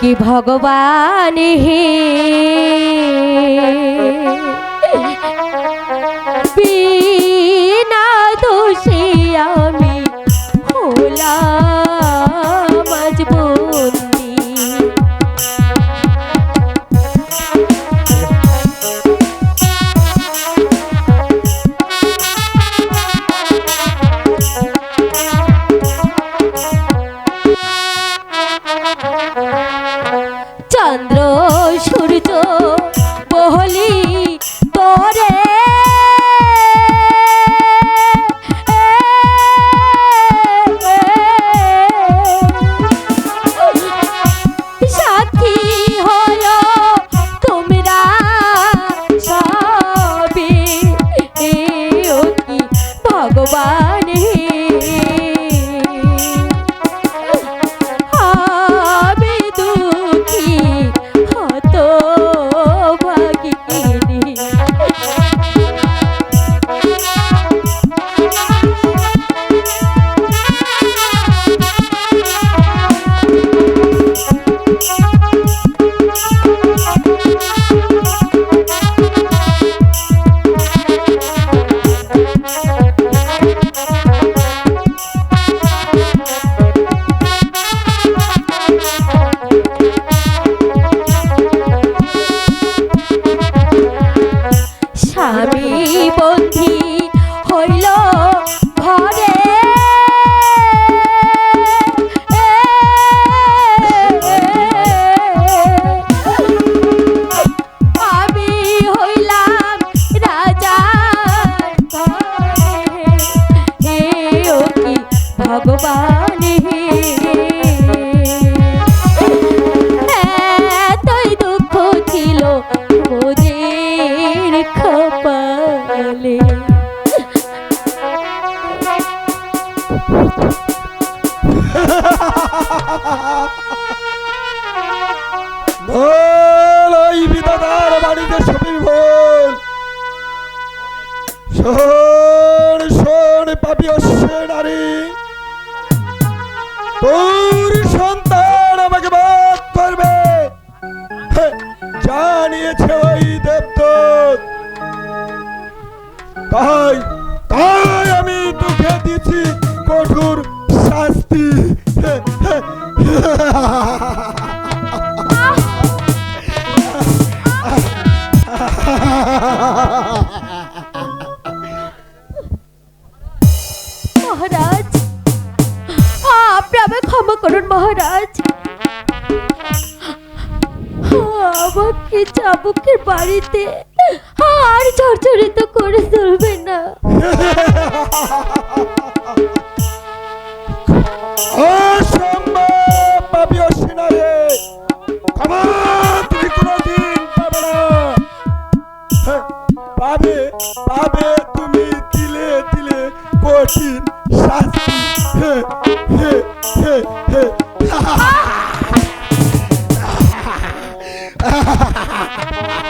কি ভগবান হে? স্বামী বন্ধি হইল ঘরে। ভগবান ভুল ওই বিধাতার বাড়িতে সবই শোন শোন পাপি সন্তান আমাকে জানিয়েছে ওই দেবদূত তাই তাই আমি তোকে দিচ্ছি কঠোর শাস্তি মহারাজ আপনি আমায় ক্ষমা করুন মহারাজ। আমাকে চাবুকের বাড়িতে আর জর্জরিত করে তুলবে না। কঠিন শাস্তি হে হে হে হে ha ha ha ha